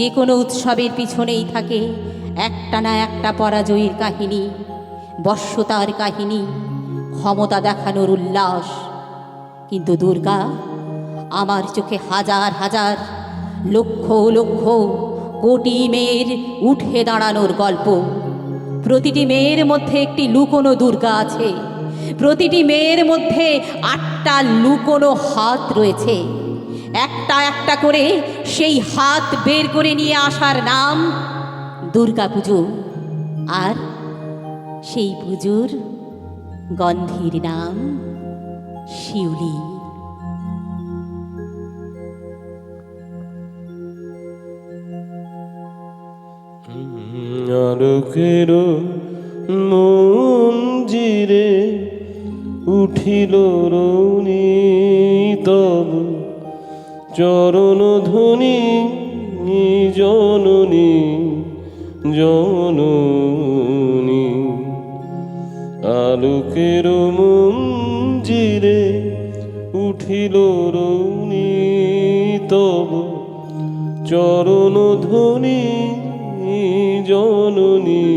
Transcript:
যে কোনো উৎসবের পিছনেই থাকে একটা না একটা পরাজয়ের কাহিনী, বশ্যতার কাহিনী, ক্ষমতা দেখানোর উল্লাস। কিন্তু দুর্গা, আমার চোখে হাজার হাজার, লক্ষ লক্ষ কোটি মেয়ের উঠে দাঁড়ানোর গল্প। প্রতিটি মেয়ের মধ্যে একটি লুকোনো দুর্গা আছে। প্রতিটি মেয়ের মধ্যে আটটা লুকোনো হাত রয়েছে। একটা একটা করে সেই হাত বের করে নিয়ে আসার নাম দুর্গা পুজো। আর সেই পুজোর গন্ধের নাম শিউলি। মঞ্জিরে উঠিল রৌনি তব চরণ ধ্বনি জননী জননী। আলোকের মঞ্জিরে উঠিল রৌনি তব চরণ ধ্বনি জননী।